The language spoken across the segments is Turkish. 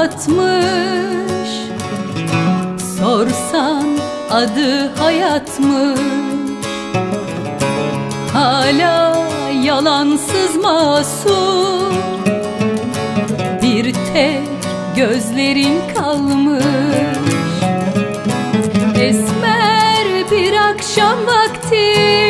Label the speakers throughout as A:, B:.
A: batmış Sorsan adı hayatmış. Hala yalansız masum. Bir tek gözlerin kalmış. Esmer bir akşam vakti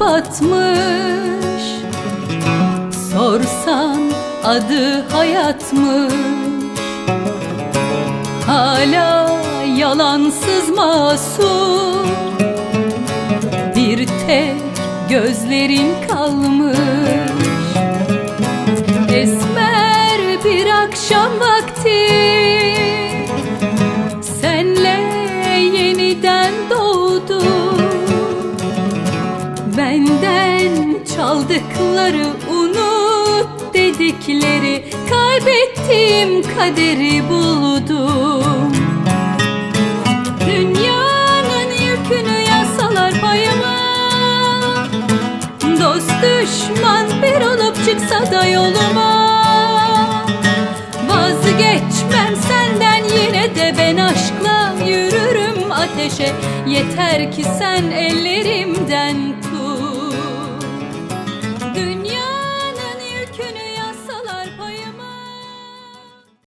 A: batmış. Sorsan adı hayatmış. Hala yalansız masum. Bir tek gözlerin kalmış Benden çaldıkları unut dedikleri Kaybettiğim kaderi buldum. Dünyanın yükünü yasalar payıma. Dost düşman bir olup çıksa da yoluma. Vazgeçmem senden yine de ben aşkla yürürüm ateşe. Yeter ki sen ellerimden